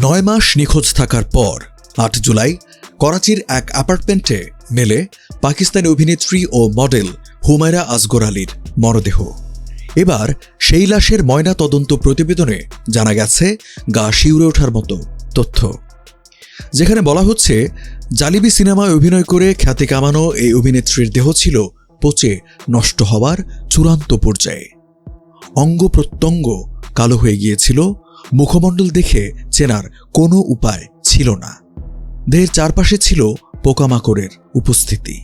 নয় মাস নিখোঁজ থাকার পর আট জুলাই করাচির এক অ্যাপার্টমেন্টে মেলে পাকিস্তানি অভিনেত্রী ও মডেল হুমায়রা আসগর আলীর মরদেহ। এবার সেই লাশের ময়না তদন্ত প্রতিবেদনে জানা গেছে, গা শিউরে ওঠার মতো তথ্য। যেখানে বলা হচ্ছে, জালিবি সিনেমায় অভিনয় করে খ্যাতি কামানো এই অভিনেত্রীর দেহ ছিল পচে নষ্ট হওয়ার চূড়ান্ত পর্যায়ে। অঙ্গ প্রত্যঙ্গ কালো হয়ে গিয়েছিল, মুখমণ্ডল দেখে চেনার কোনো উপায় ছিল না। দেহের চারপাশে ছিল পোকামাকড়ের উপস্থিতি।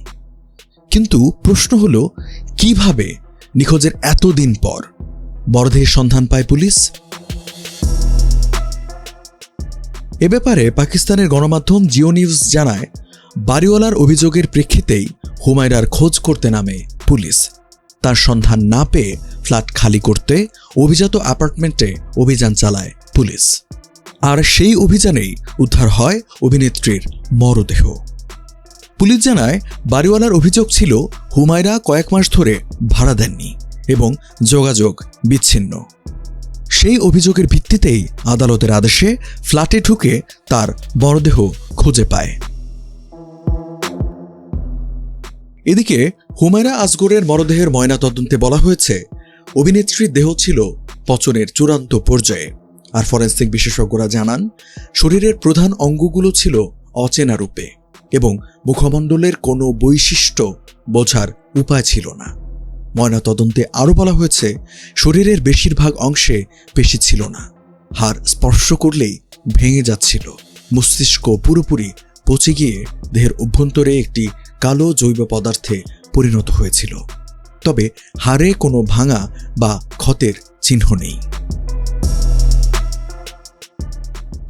কিন্তু প্রশ্ন হলো, কীভাবে নিখোঁজের এতদিন পর? মরদেহের সন্ধান পায় পুলিশ? এ ব্যাপারে পাকিস্তানের গণমাধ্যম জিও নিউজ জানায়, বাড়িওয়ালার অভিযোগের প্রেক্ষিতেই হুমায়রার খোঁজ করতে নামে পুলিশ। তার সন্ধান না পেয়ে ফ্ল্যাট খালি করতে অভিজাত অ্যাপার্টমেন্টে অভিযান চালায় পুলিশ। আর সেই অভিযানেই উদ্ধার হয় অভিনেত্রীর মরদেহ। পুলিশ জানায়, বাড়িওয়ালার অভিযোগ ছিল, হুমায়রা কয়েক মাস ধরে ভাড়া দেননি এবং যোগাযোগ বিচ্ছিন্ন। সেই অভিযোগের ভিত্তিতেই আদালতের আদেশে ফ্ল্যাটে ঢুকে তার মরদেহ খুঁজে পায়। এদিকে হুমায়রা আসগরের মরদেহের ময়নাতদন্তে বলা হয়েছে, অভিনেত্রীর দেহ ছিল পচনের চূড়ান্ত পর্যায়ে। আর ফরেন্সিক বিশেষজ্ঞরা জানান, শরীরের প্রধান অঙ্গগুলো ছিল অচেনা রূপে এবং মুখমণ্ডলের কোনো বৈশিষ্ট্য বোঝার উপায় ছিল না। ময়নাতদন্তে আরও বলা হয়েছে, শরীরের বেশিরভাগ অংশে পেশি ছিল না। হাড় স্পর্শ করলেই ভেঙে যাচ্ছিল। মস্তিষ্ক পুরোপুরি পচে গিয়ে দেহের অভ্যন্তরে একটি কালো জৈব পদার্থে পরিণত হয়েছিল। তবে হাড়ে কোনো ভাঙা বা ক্ষতের চিহ্ন নেই।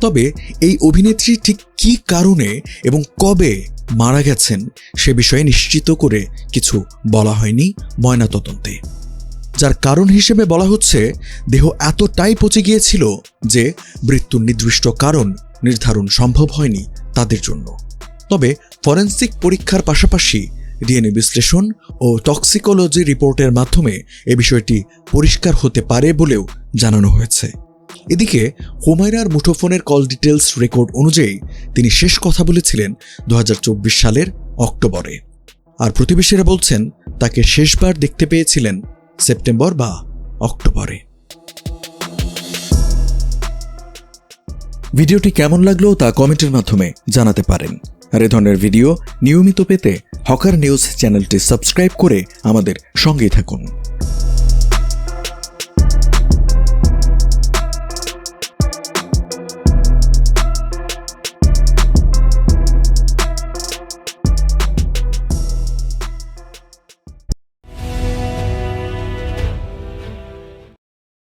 তবে এই অভিনেত্রী ঠিক কি কারণে এবং কবে মারা গেছেন সে বিষয়ে নিশ্চিত করে কিছু বলা হয়নি ময়নাতদন্তে। যার কারণ হিসেবে বলা হচ্ছে, দেহ এতটাই পচে গিয়েছিল যে মৃত্যুর নির্দিষ্ট কারণ নির্ধারণ সম্ভব হয়নি তাদের জন্য। তবে ফরেন্সিক পরীক্ষার পাশাপাশি ডিএনএ বিশ্লেষণ ও টক্সিকোলজি রিপোর্টের মাধ্যমে এ বিষয়টি পরিষ্কার হতে পারে বলেও জানানো হয়েছে। এদিকে, হুমায়রার মুঠোফোনের কল ডিটেলস রেকর্ড অনুযায়ী তিনি শেষ কথা বলেছিলেন দু হাজার চব্বিশ সালের অক্টোবরে। আর প্রতিবেশীরা বলছেন, তাকে শেষবার দেখতে পেয়েছিলেন সেপ্টেম্বর বা অক্টোবরে। ভিডিওটি কেমন লাগল তা কমেন্টের মাধ্যমে জানাতে পারেন। আর এ ধরনের ভিডিও নিয়মিত পেতে হকার নিউজ চ্যানেলটি সাবস্ক্রাইব করে আমাদের সঙ্গেই থাকুন।